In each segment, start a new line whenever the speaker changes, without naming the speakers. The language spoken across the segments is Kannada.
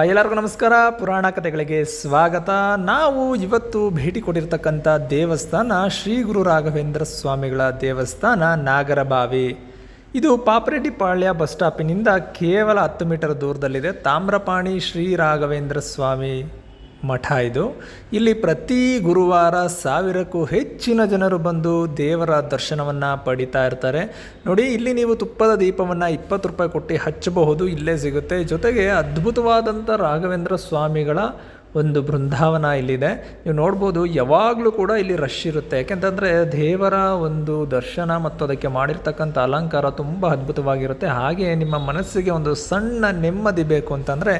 ಎಲ್ಲರಿಗೂ ನಮಸ್ಕಾರ. ಪುರಾಣ ಕಥೆಗಳಿಗೆ ಸ್ವಾಗತ. ನಾವು ಇವತ್ತು ಭೇಟಿ ಕೊಟ್ಟಿರ್ತಕ್ಕಂಥ ದೇವಸ್ಥಾನ ಶ್ರೀ ಗುರು ರಾಘವೇಂದ್ರ ಸ್ವಾಮಿಗಳ ದೇವಸ್ಥಾನ ನಾಗರಬಾವಿ. ಇದು ಪಾಪರೆಡ್ಡಿಪಾಳ್ಯ ಬಸ್ ಸ್ಟಾಪಿನಿಂದ ಕೇವಲ ಹತ್ತು ಮೀಟರ್ ದೂರದಲ್ಲಿದೆ. ತಾಮ್ರಪಾಣಿ ಶ್ರೀ ರಾಘವೇಂದ್ರ ಸ್ವಾಮಿ. ಮಠ ಇದು. ಇಲ್ಲಿ ಪ್ರತಿ ಗುರುವಾರ ಸಾವಿರಕ್ಕೂ ಹೆಚ್ಚಿನ ಜನರು ಬಂದು ದೇವರ ದರ್ಶನವನ್ನು ಪಡಿತಾ ಇರ್ತಾರೆ. ನೋಡಿ, ಇಲ್ಲಿ ನೀವು ತುಪ್ಪದ ದೀಪವನ್ನು ಇಪ್ಪತ್ತು ರೂಪಾಯಿ ಕೊಟ್ಟು ಹಚ್ಚಬಹುದು, ಇಲ್ಲೇ ಸಿಗುತ್ತೆ. ಜೊತೆಗೆ ಅದ್ಭುತವಾದಂಥ ರಾಘವೇಂದ್ರ ಸ್ವಾಮಿಗಳ ಒಂದು ಬೃಂದಾವನ ಇಲ್ಲಿದೆ. ನೀವು ನೋಡ್ಬೋದು ಯಾವಾಗಲೂ ಕೂಡ ಇಲ್ಲಿ ರಶ್ ಇರುತ್ತೆ. ಯಾಕೆಂತಂದರೆ ದೇವರ ಒಂದು ದರ್ಶನ ಮತ್ತು ಅದಕ್ಕೆ ಮಾಡಿರ್ತಕ್ಕಂಥ ಅಲಂಕಾರ ತುಂಬ ಅದ್ಭುತವಾಗಿರುತ್ತೆ. ಹಾಗೆ ನಿಮ್ಮ ಮನಸ್ಸಿಗೆ ಒಂದು ಸಣ್ಣ ನೆಮ್ಮದಿ ಬೇಕು ಅಂತಂದರೆ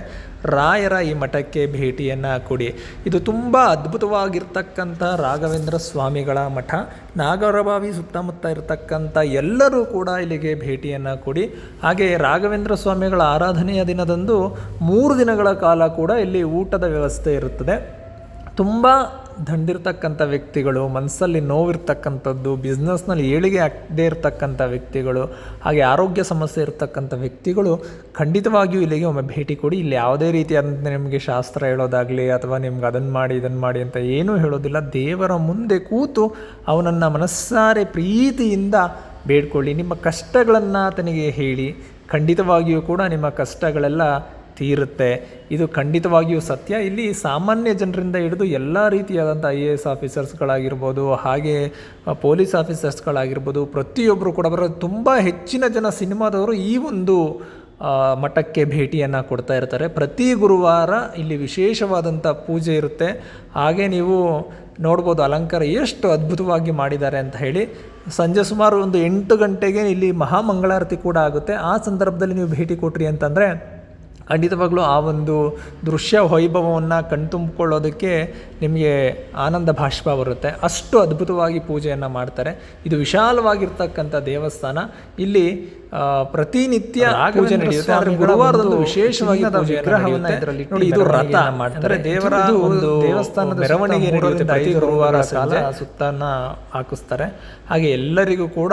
ರಾಯರ ಈ ಮಠಕ್ಕೆ ಭೇಟಿಯನ್ನು ಕೊಡಿ. ಇದು ತುಂಬ ಅದ್ಭುತವಾಗಿರ್ತಕ್ಕಂಥ ರಾಘವೇಂದ್ರ ಸ್ವಾಮಿಗಳ ಮಠ. ನಾಗರಬಾವಿ ಸುತ್ತಮುತ್ತ ಇರತಕ್ಕಂಥ ಎಲ್ಲರೂ ಕೂಡ ಇಲ್ಲಿಗೆ ಭೇಟಿಯನ್ನು ಕೊಡಿ. ಹಾಗೆ ರಾಘವೇಂದ್ರ ಸ್ವಾಮಿಗಳ ಆರಾಧನೆಯ ದಿನದಂದು ಮೂರು ದಿನಗಳ ಕಾಲ ಕೂಡ ಇಲ್ಲಿ ಊಟದ ವ್ಯವಸ್ಥೆ ಇರುತ್ತದೆ. ತುಂಬ ದಂಡಿರ್ತಕ್ಕಂಥ ವ್ಯಕ್ತಿಗಳು ಮನಸ್ಸಲ್ಲಿ ನೋವಿರ್ತಕ್ಕಂಥದ್ದು ಬಿಸ್ನೆಸ್ನಲ್ಲಿ ಏಳಿಗೆ ಆಗದೇ ಇರತಕ್ಕಂಥ ವ್ಯಕ್ತಿಗಳು, ಹಾಗೆ ಆರೋಗ್ಯ ಸಮಸ್ಯೆ ಇರತಕ್ಕಂಥ ವ್ಯಕ್ತಿಗಳು ಖಂಡಿತವಾಗಿಯೂ ಇಲ್ಲಿಗೆ ಒಮ್ಮೆ ಭೇಟಿ ಕೊಡಿ. ಇಲ್ಲಿ ಯಾವುದೇ ರೀತಿಯಾದಂಥ ನಿಮಗೆ ಶಾಸ್ತ್ರ ಹೇಳೋದಾಗಲಿ ಅಥವಾ ನಿಮ್ಗೆ ಅದನ್ನು ಮಾಡಿ ಇದನ್ನು ಮಾಡಿ ಅಂತ ಏನೂ ಹೇಳೋದಿಲ್ಲ. ದೇವರ ಮುಂದೆ ಕೂತು ಅವನನ್ನು ಮನಸ್ಸಾರೆ ಪ್ರೀತಿಯಿಂದ ಬೇಡ್ಕೊಳ್ಳಿ. ನಿಮ್ಮ ಕಷ್ಟಗಳನ್ನು ಆತನಿಗೆ ಹೇಳಿ. ಖಂಡಿತವಾಗಿಯೂ ಕೂಡ ನಿಮ್ಮ ಕಷ್ಟಗಳೆಲ್ಲ ತೀರುತ್ತೆ. ಇದು ಖಂಡಿತವಾಗಿಯೂ ಸತ್ಯ. ಇಲ್ಲಿ ಸಾಮಾನ್ಯ ಜನರಿಂದ ಹಿಡಿದು ಎಲ್ಲ ರೀತಿಯಾದಂಥ ಐ ಎ ಎಸ್ ಆಫೀಸರ್ಸ್ಗಳಾಗಿರ್ಬೋದು, ಹಾಗೆ ಪೊಲೀಸ್ ಆಫೀಸರ್ಸ್ಗಳಾಗಿರ್ಬೋದು ಪ್ರತಿಯೊಬ್ಬರು ಕೂಡ ಬರೋ ತುಂಬ ಹೆಚ್ಚಿನ ಜನ ಸಿನಿಮಾದವರು ಈ ಒಂದು ಮಠಕ್ಕೆ ಭೇಟಿಯನ್ನು ಕೊಡ್ತಾ ಇರ್ತಾರೆ. ಪ್ರತಿ ಗುರುವಾರ ಇಲ್ಲಿ ವಿಶೇಷವಾದಂಥ ಪೂಜೆ ಇರುತ್ತೆ. ಹಾಗೆ ನೀವು ನೋಡ್ಬೋದು ಅಲಂಕಾರ ಎಷ್ಟು ಅದ್ಭುತವಾಗಿ ಮಾಡಿದ್ದಾರೆ ಅಂತ ಹೇಳಿ. ಸಂಜೆ ಸುಮಾರು ಒಂದು ಎಂಟು ಗಂಟೆಗೆ ಇಲ್ಲಿ ಮಹಾಮಂಗಳಾರತಿ ಕೂಡ ಆಗುತ್ತೆ. ಆ ಸಂದರ್ಭದಲ್ಲಿ ನೀವು ಭೇಟಿ ಕೊಟ್ರಿ ಅಂತಂದರೆ ಖಂಡಿತವಾಗ್ಲೂ ಆ ಒಂದು ದೃಶ್ಯ ವೈಭವವನ್ನು ಕಣ್ತುಂಬಿಕೊಳ್ಳೋದಕ್ಕೆ ನಿಮಗೆ ಆನಂದ ಭಾಷ್ಪ ಬರುತ್ತೆ. ಅಷ್ಟು ಅದ್ಭುತವಾಗಿ ಪೂಜೆಯನ್ನು ಮಾಡ್ತಾರೆ. ಇದು ವಿಶಾಲವಾಗಿರ್ತಕ್ಕಂಥ ದೇವಸ್ಥಾನ. ಇಲ್ಲಿ ಪ್ರತಿನಿತ್ಯ ಪೂಜೆ ನಡೆಯುತ್ತೆ. ಆದರೆ ಗುರುವಾರದಂದು ವಿಶೇಷವಾಗಿ ವಿಗ್ರಹವನ್ನು ಇದರಲ್ಲಿ ನೋಡಿ ಇದು ರಥ. ಮಾಡ್ತಾರೆ ದೇವರ ಒಂದು ದೇವಸ್ಥಾನದ ಮೆರವಣಿಗೆ ನಡೆಯುತ್ತೆ. ಪ್ರತಿ ಗುರುವಾರ ಸಾಲ ಸುತ್ತನ್ನ ಹಾಕಿಸ್ತಾರೆ. ಹಾಗೆ ಎಲ್ಲರಿಗೂ ಕೂಡ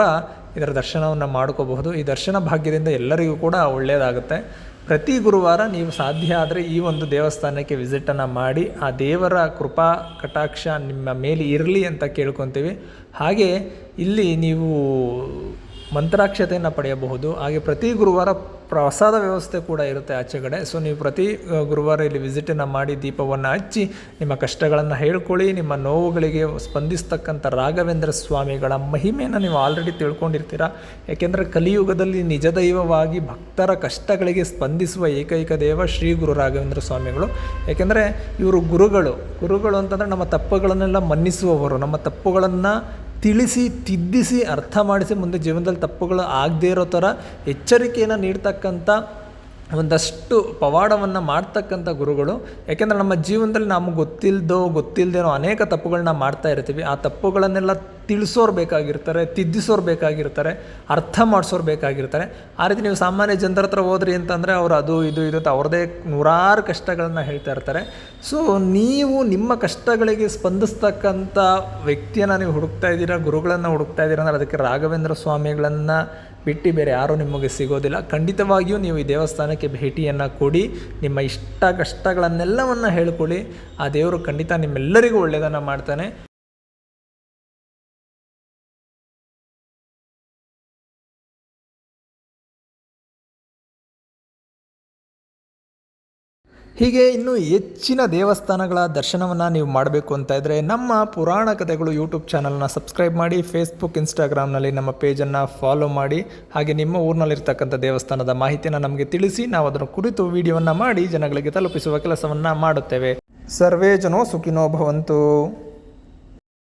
ಇದರ ದರ್ಶನವನ್ನು ಮಾಡ್ಕೋಬಹುದು. ಈ ದರ್ಶನ ಭಾಗ್ಯದಿಂದ ಎಲ್ಲರಿಗೂ ಕೂಡ ಒಳ್ಳೆಯದಾಗುತ್ತೆ ಪ್ರತಿ ಗುರುವಾರ ನೀವು ಸಾಧ್ಯ ಆದರೆ ಈ ಒಂದು ದೇವಸ್ಥಾನಕ್ಕೆ ವಿಸಿಟನ್ನು ಮಾಡಿ, ಆ ದೇವರ ಕೃಪಾ ಕಟಾಕ್ಷ ನಿಮ್ಮ ಮೇಲೆ ಇರಲಿ ಅಂತ ಕೇಳ್ಕೊತೀವಿ. ಹಾಗೆ ಇಲ್ಲಿ ನೀವು ಮಂತ್ರಾಕ್ಷತೆಯನ್ನು ಪಡೆಯಬಹುದು. ಹಾಗೆ ಪ್ರತಿ ಗುರುವಾರ ಪ್ರಸಾದ ವ್ಯವಸ್ಥೆ ಕೂಡ ಇರುತ್ತೆ ಆಚೆ ಕಡೆ. ಸೊ ನೀವು ಪ್ರತಿ ಗುರುವಾರ ಇಲ್ಲಿ ವಿಸಿಟನ್ನು ಮಾಡಿ ದೀಪವನ್ನು ಹಚ್ಚಿ, ನಿಮ್ಮ ಕಷ್ಟಗಳನ್ನು ಹೇಳ್ಕೊಳ್ಳಿ, ನಿಮ್ಮ ನೋವುಗಳಿಗೆ ಸ್ಪಂದಿಸ್ತಕ್ಕಂಥ ರಾಘವೇಂದ್ರ ಸ್ವಾಮಿಗಳ ಮಹಿಮೆಯನ್ನು ನೀವು ಆಲ್ರೆಡಿ ತಿಳ್ಕೊಂಡಿರ್ತೀರ? ಯಾಕೆಂದರೆ ಕಲಿಯುಗದಲ್ಲಿ ನಿಜ ದೈವವಾಗಿ ಭಕ್ತರ ಕಷ್ಟಗಳಿಗೆ ಸ್ಪಂದಿಸುವ ಏಕೈಕ ದೇವ ಶ್ರೀ ಗುರು ರಾಘವೇಂದ್ರ ಸ್ವಾಮಿಗಳು. ಯಾಕೆಂದರೆ ಇವರು ಗುರುಗಳು. ಗುರುಗಳು ಅಂತಂದರೆ ನಮ್ಮ ತಪ್ಪುಗಳನ್ನೆಲ್ಲ ಮನ್ನಿಸುವವರು. ನಮ್ಮ ತಪ್ಪುಗಳನ್ನು ತಿಳಿಸಿ ತಿದ್ದಿಸಿ ಅರ್ಥ ಮಾಡಿಸಿ ಮುಂದೆ ಜೀವನದಲ್ಲಿ ತಪ್ಪುಗಳು ಆಗದೇ ಇರೋ ಥರ ಎಚ್ಚರಿಕೆಯನ್ನು ನೀಡ್ತಕ್ಕಂಥ ಒಂದಷ್ಟು ಪವಾಡವನ್ನು ಮಾಡ್ತಕ್ಕಂಥ ಗುರುಗಳು, ಯಾಕೆಂದರೆ ನಮ್ಮ ಜೀವನದಲ್ಲಿ ನಮಗೆ ಗೊತ್ತಿಲ್ಲದೋ ಗೊತ್ತಿಲ್ಲದೇನೋ ಅನೇಕ ತಪ್ಪುಗಳನ್ನ ಮಾಡ್ತಾ ಇರ್ತೀವಿ. ಆ ತಪ್ಪುಗಳನ್ನೆಲ್ಲ ತಿಳಿಸೋರು ಬೇಕಾಗಿರ್ತಾರೆ, ತಿದ್ದಿಸೋರು ಬೇಕಾಗಿರ್ತಾರೆ, ಅರ್ಥ ಮಾಡಿಸೋರು ಬೇಕಾಗಿರ್ತಾರೆ. ಆ ರೀತಿ ನೀವು ಸಾಮಾನ್ಯ ಜನರ ಹತ್ರ ಹೋದ್ರಿ ಅಂತಂದರೆ ಅವರು ಅದು, ಇದು ಇದು ಅಂತ ಅವ್ರದ್ದೇ ನೂರಾರು ಕಷ್ಟಗಳನ್ನ ಹೇಳ್ತಾ ಇರ್ತಾರೆ. ಸೊ ನೀವು ನಿಮ್ಮ ಕಷ್ಟಗಳಿಗೆ ಸ್ಪಂದಿಸ್ತಕ್ಕಂಥ ವ್ಯಕ್ತಿಯನ್ನು ನೀವು ಹುಡುಕ್ತಾ ಇದ್ದೀರಾ, ಗುರುಗಳನ್ನು ಹುಡುಕ್ತಾ ಇದ್ದೀರಾ ಅಂದರೆ ಅದಕ್ಕೆ ರಾಘವೇಂದ್ರ ಸ್ವಾಮಿಗಳನ್ನು ಬಿಟ್ಟು ಬೇರೆ ಯಾರೂ ನಿಮಗೆ ಸಿಗೋದಿಲ್ಲ. ಖಂಡಿತವಾಗಿಯೂ ನೀವು ಈ ದೇವಸ್ಥಾನಕ್ಕೆ ಭೇಟಿಯನ್ನು ಕೊಡಿ. ನಿಮ್ಮ ಇಷ್ಟ ಕಷ್ಟಗಳನ್ನೆಲ್ಲವನ್ನು ಹೇಳ್ಕೊಳ್ಳಿ. ಆ ದೇವರು ಖಂಡಿತ ನಿಮ್ಮೆಲ್ಲರಿಗೂ ಒಳ್ಳೆಯದನ್ನು ಮಾಡ್ತಾನೆ. ಹೀಗೆ ಇನ್ನು ಹೆಚ್ಚಿನ ದೇವಸ್ಥಾನಗಳ ದರ್ಶನವನ್ನು ನೀವು ಮಾಡಬೇಕು ಅಂತ ಇದ್ದರೆ ನಮ್ಮ ಪುರಾಣ ಕಥೆಗಳು ಯೂಟ್ಯೂಬ್ ಚಾನಲ್ನ ಸಬ್ಸ್ಕ್ರೈಬ್ ಮಾಡಿ ಫೇಸ್ಬುಕ್ ಇನ್ಸ್ಟಾಗ್ರಾಮ್ನಲ್ಲಿ ನಮ್ಮ ಪೇಜನ್ನು ಫಾಲೋ ಮಾಡಿ, ಹಾಗೆ ನಿಮ್ಮ ಊರಿನಲ್ಲಿರ್ತಕ್ಕಂಥ ದೇವಸ್ಥಾನದ ಮಾಹಿತಿಯನ್ನು ನಮಗೆ ತಿಳಿಸಿ, ನಾವು ಅದರ ಕುರಿತು ವಿಡಿಯೋವನ್ನು ಮಾಡಿ ಜನಗಳಿಗೆ ತಲುಪಿಸುವ ಕೆಲಸವನ್ನು ಮಾಡುತ್ತೇವೆ. ಸರ್ವೇ ಜನೋ ಸುಖಿನೋ ಭವಂತು.